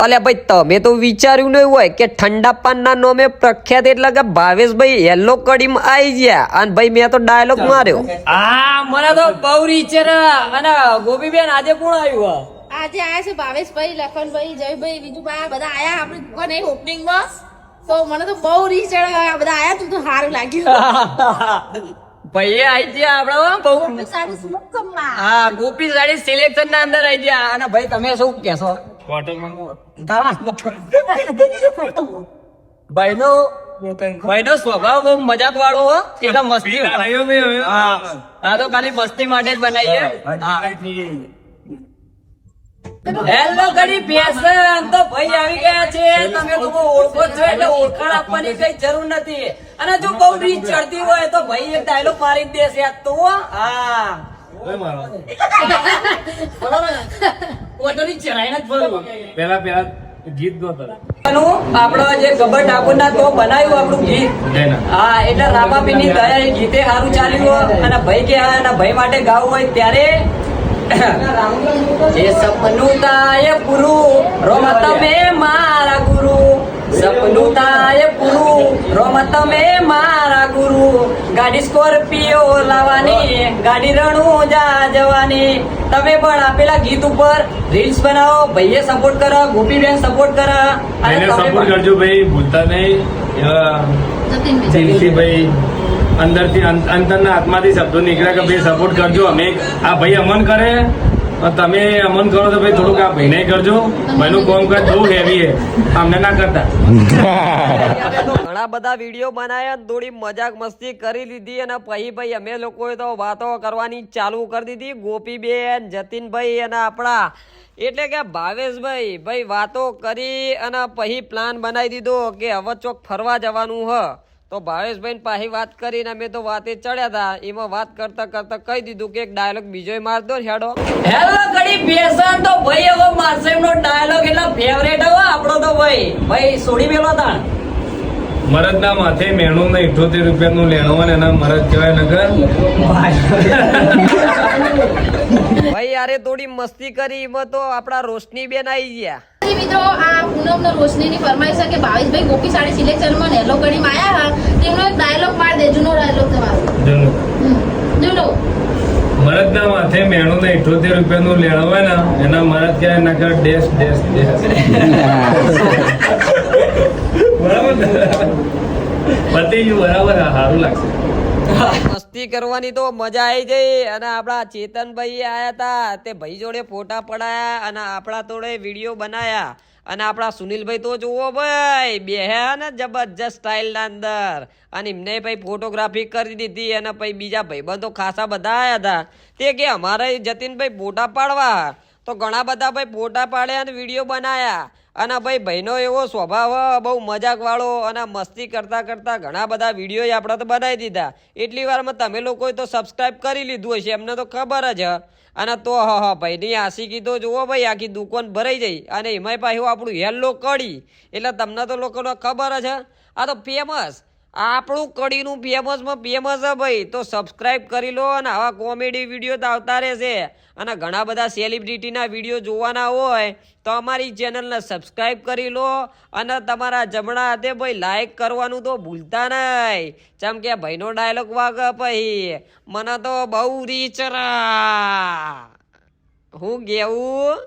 અલ્યા ભાઈ તમે તો વિચાર્યું નહીં હોય કે ઠંડા પાનના નોમે પ્રખ્યાત એટલે કે ભાવેશભાઈ યલો કડીમાં આવી ગયા. અને ભાઈ મેં તો ડાયલોગ માર્યો. હા મને તો બહુ રીચ છે અને ગોપીબેન આજે કોણ આવ્યું આજે આયા છે ભાવેશભાઈ લખનભાઈ જયભાઈ બીજું બા બધા આયા આપણી દુકાન એક ઓપનિંગમાં તો મને તો બહુ રીચ બધા આયા તું તો સારું લાગ્યું. ભાઈ આવી ગયા આપડે બહુ. હા ગોપી સાડી સિલેક્શન ના અંદર આવી ગયા. અને ભાઈ તમે શું કહેશો? ભાઈ નો સ્વભાવ બહુ મજાક વાળો હો. એટલે મસ્તી હા. આ તો ખાલી મસ્તી માટે જ બનાવીએ હેલો કરી પેશન. તો ભાઈ આવી ગયા છે. તમે લોકો ઓળખો જ છો એટલે ઓળખાણ આપવાની કઈ જરૂર નથી. અને જો બહુ રીત ચડતી હોય તો ભાઈ એક ડાયલોગ મારી દેશે. આ તો હા. ઓટોની ચરાઈને જ ફરવું. પેલા પેલા ગીતનું આપણો જે ગબ્બર ઠાકોરના તો બનાવ્યું આપણું ગીત. હા એટલે રામાપીની દયા એ ગીતે સારું ચાલ્યું અને ભાઈ કે હા એના ભાઈ માટે ગાવું હોય ત્યારે એ સપનું એ પૂરું રોમ તમે મારા ગુરુ સપનું તાય પૂરું રોમ તમે મારા ગુરુ ગાડી સ્કોર્પિયો લાવવાની ગાડી રણુજા જવાની. તમે પણ આપેલા ગીત ઉપર રીલ્સ બનાવો ભાઈએ સપોર્ટ કરો ગોપીબેન સપોર્ટ કરો. અને સપોર્ટ કરજો ભાઈ ભૂલતા નહીં. દિલથી ભાઈ અંદરથી અંતરના આત્માથી શબ્દો નીકળ્યા કે ભાઈ સપોર્ટ કરજો. અમે આ ભાઈ અમન કરે તમે અમન કરો તો ભાઈ થોડુંક આ ભાઈને કરજો. ભાઈનું કોમ બહુ હેવી છે. અમને ના કરતા. ઘણા બધા વીડિયો બનાવ્યા થોડી મજાક મસ્તી કરી લીધી અને પછી ભાઈ અમે લોકોએ તો વાતો કરવાની ચાલુ કરી દીધી. ગોપીબેન, જતીનભાઈ અને આપણા એટલે કે ભાવેશભાઈ, ભાઈ વાતો કરી અને પછી પ્લાન બનાવી દીધો કે હવે ચોક ફરવા જવાનું હ. તો ભાવેશભાઈ પાછી વાત કરીને અમે તો વાતે ચડ્યા હતા એમાં વાત કરતા કરતા કહી દીધું કે એક ડાયલોગ બીજો માર દો હેડો. હેલો કડી બેસન તો ભાઈ હવે મારશે નો ડાયલોગ એટલે ફેવરેટ હવે આપણો તો ભાઈ. ભાઈ સોડી મેલો તાણ. મરદના માથે મેણું ને ઇઠોતેર રૂપિયાનું લેણું અને એના મરદ કહેવાય નગર. ભાઈ યારે થોડી મસ્તી કરી એમાં તો આપણા રોશની બેન આવી ગયા. મિત્રો આ પૂનમનો રોશનીની ફરમાઈશ છે કે ભાવેશભાઈ ગોપી સાડી સિલેક્શનમાં નેલો ગણીમાં આયા હા. તેમનો એક ડાયલોગ માર દે જૂનો ડાયલોગ તમારો. જૂનું. જૂનો. મરદના માથે મેણો ને ઇઠોતેર રૂપિયાનું લેણું હોય ને એના મરદ કહેવાય નગર ડેશ ડેશ ડેશ બરાબર? પતિ બરાબર હા, સારું લાગશે. મસ્તી કરવાની તો મજા આવી જઈ અને આપણા ચેતનભાઈ આયા હતા તે ભાઈ જોડે ફોટા પડાયા અને આપણા જોડે વીડિયો બનાયા. અને આપણા સુનિલભાઈ તો જુઓ ભાઈ બેહ્યા ને જબરજસ્ત સ્ટાઇલના અંદર. અને એમને ભાઈ ફોટોગ્રાફી કરી દીધી અને પછી બીજા ભાઈબંધો ખાસા બધા આવ્યા હતા તે કે અમારે જતીનભાઈ ફોટા પાડવા. તો ઘણા બધા ભાઈ ફોટા પાડ્યા અને વીડિયો બનાવ્યા અને ભાઈ ભાઈનો એવો સ્વભાવ બહુ મજાક વાળો અને મસ્તી કરતા કરતા ઘણા બધા વીડિયો આપણે તો બનાવી દીધા. એટલી વારમાં તમે લોકોએ તો સબસ્ક્રાઇબ કરી લીધું હશે, એમને તો ખબર જ અને તો હ હ, ભાઈની આશીકી તો જુઓ ભાઈ, આખી દુકાન ભરાઈ જઈ અને એમાંય પાછું આપણું હેલ્લો કડી. એટલે તમને તો લોકોને ખબર જ આ તો ફેમસ આપણું કડીનું ફેમસમાં ફેમસ છે ભાઈ. તો સબસ્ક્રાઈબ કરી લો અને આવા કોમેડી વીડિયો તો આવતા રહેશે. અને ઘણા બધા સેલિબ્રિટીના વીડિયો જોવાના હોય, તો અમારી ચેનલને સબસ્ક્રાઈબ કરી લો અને તમારા જમણા હાથે ભાઈ લાઈક કરવાનું તો ભૂલતા નહીં. જેમ કે ભાઈનો ડાયલોગ વાગે ભાઈ. મને તો બહુ રીચરા હું કેવું?